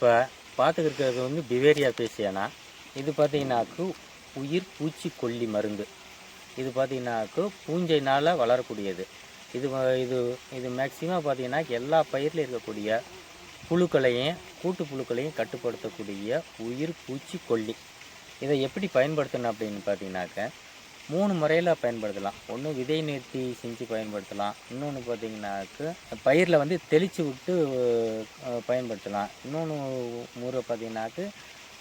இப்போ பார்த்துக்கிருக்கிறது வந்து பிவேரியா பேசியானா? இது பார்த்தீங்கன்னாக்கு உயிர் பூச்சிக்கொல்லி மருந்து. இது பார்த்தீங்கன்னாக்கு பூஞ்சைனால் வளரக்கூடியது. இது இது இது மேக்சிமம் பார்த்தீங்கன்னா எல்லா பயிரில் இருக்கக்கூடிய புழுக்களையும் கூட்டு புழுக்களையும் கட்டுப்படுத்தக்கூடிய உயிர் பூச்சிக்கொல்லி இதை எப்படி பயன்படுத்தணும் அப்படின்னு பார்த்தீங்கன்னாக்க மூணு முறையில் பயன்படுத்தலாம். ஒன்று விதை நிறுத்தி செஞ்சு பயன்படுத்தலாம். இன்னொன்று பார்த்தீங்கன்னாக்க பயிரில் வந்து தெளித்து விட்டு பயன்படுத்தலாம். இன்னொன்று முறை பார்த்தீங்கன்னாக்க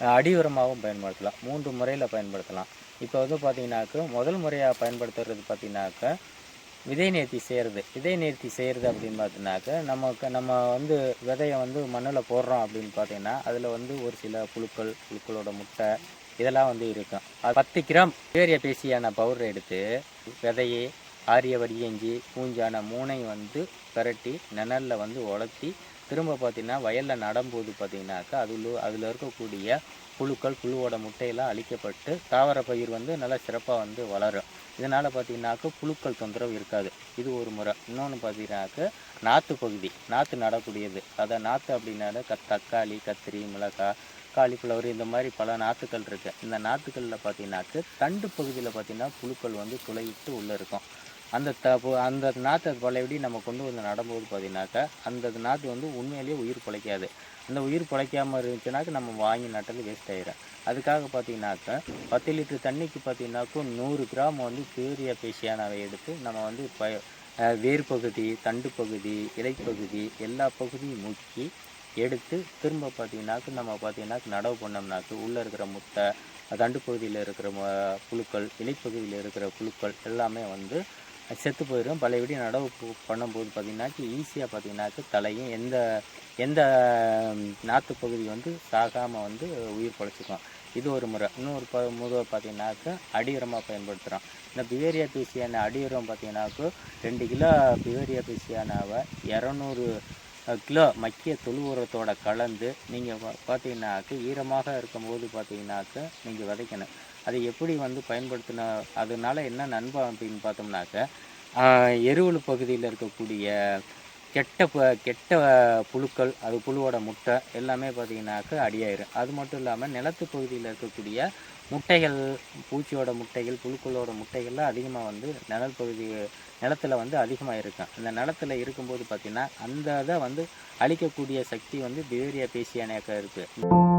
அடிவரமாகவும் அடி உரமாகவும் பயன்படுத்தலாம். மூன்று முறையில் பயன்படுத்தலாம். இப்போ வந்து பார்த்தீங்கன்னாக்க முதல் முறையாக பயன்படுத்துறது பார்த்தீங்கன்னாக்க விதை நேர்த்தி செய்கிறது விதை நேர்த்தி செய்கிறது அப்படின்னு பார்த்தீங்கன்னாக்க நமக்கு நம்ம வந்து விதையை வந்து மண்ணில் போடுறோம் அப்படின்னு பார்த்தீங்கன்னா அதில் வந்து ஒரு சில புழுக்கள் புழுக்களோட முட்டை இதெல்லாம் வந்து இருக்கும். அது பத்து கிராம் பேரிய பேசியான பவுடர் எடுத்து விதையை ஆரிய வடியஞ்சி பூஞ்சான மூணையும் வந்து பிரட்டி நிழலில் வந்து உலர்த்தி திரும்ப பார்த்தீங்கன்னா வயலில் நடும்போது பார்த்தீங்கன்னாக்கா அதில் அதில் இருக்கக்கூடிய புழுக்கள் புழுவோட முட்டையெல்லாம் அழிக்கப்பட்டு தாவர பயிர் வந்து நல்லா சிறப்பாக வந்து வளரும். இதனால் பார்த்தீங்கன்னாக்கா புழுக்கள் தொந்தரவு இருக்காது. இது ஒரு முறை. இன்னொன்று பார்த்தீங்கன்னாக்கா நாற்று பகுதி. நாற்று நடக்கூடியது. அதை நாற்று அப்படின்னால க தக்காளி கத்திரி மிளகாய் காலிஃப்ளவர் இந்த மாதிரி பல நாற்றுக்கள் இருக்குது இந்த நாற்றுக்களில் பார்த்தீங்கன்னாக்கா தண்டு பகுதியில் பார்த்தீங்கன்னா புழுக்கள் வந்து துளையிட்டு உள்ளே இருக்கும். அந்த த அந்த நாற்றை பழையபடி நம்ம கொண்டு வந்து நடும்போது பார்த்தீங்கன்னாக்கா அந்த நாற்று வந்து உண்மையிலேயே உயிர் பிழைக்காது. அந்த உயிர் பிழைக்காம இருந்துச்சுனாக்க நம்ம வாங்கி நட்டது வேஸ்ட் ஆயிடும் அதுக்காக பார்த்தீங்கன்னாக்கா பத்து லிட்டர் தண்ணிக்கு பார்த்தீங்கன்னாக்கா நூறு கிராம் வந்து பியூரியா பேசியானாவை எடுத்து நம்ம வந்து ப வேர் பகுதி தண்டு பகுதி இலைப்பகுதி எல்லா பகுதியும் முக்கி எடுத்து திரும்ப பார்த்தீங்கன்னாக்கா நம்ம பார்த்தீங்கன்னாக்கா நடவு பண்ணோம்னாக்க உள்ளே இருக்கிற முட்டை தண்டு பகுதியில் இருக்கிற புழுக்கள் இலைப்பகுதியில் இருக்கிற புழுக்கள் எல்லாமே வந்து செத்து போயிடும் பழையபடி நடவு பண்ணும்போது பார்த்தீங்கன்னாக்க ஈஸியாக பார்த்திங்கனாக்கா தலையும் எந்த எந்த நாற்று பகுதி வந்து சாகாமல் வந்து உயிர் பழச்சிக்கும். இது ஒரு முறை. இன்னொரு ப முறை பார்த்திங்கனாக்கா அடி உரமாக பயன்படுத்துகிறோம் இந்த பிவேரியா பிசியான அடி உரம் ரெண்டு கிலோ பிவேரியா பிசியானாவை இரநூறு கிலோ மக்கிய தொழு உரத்தோட கலந்து நீங்கள் பார்த்தீங்கன்னாக்க ஈரமாக இருக்கும்போது பார்த்தீங்கன்னாக்க நீங்கள் விதைக்கணும். அதை எப்படி வந்து பயன்படுத்தின அதனால என்ன நன்மை அப்படின்னு பார்த்தோம்னாக்க ஆஹ், எருவல் பகுதியில் இருக்கக்கூடிய கெட்ட ப கெட்ட புழுக்கள் அது புழுவோட முட்டை எல்லாமே பார்த்தீங்கன்னாக்க அடியாயிரும். அது மட்டும் இல்லாமல் நிலத்து பகுதியில் இருக்கக்கூடிய முட்டைகள் பூச்சியோட முட்டைகள் புழுக்களோட முட்டைகள்லாம் அதிகமாக வந்து நிழல் பகுதி நிலத்துல வந்து அதிகமாக இருக்கும் அந்த நிலத்துல இருக்கும்போது பார்த்திங்கன்னா அந்த இதை வந்து அழிக்கக்கூடிய சக்தி வந்து பிவேரியா பேசியானேக்கா இருக்குது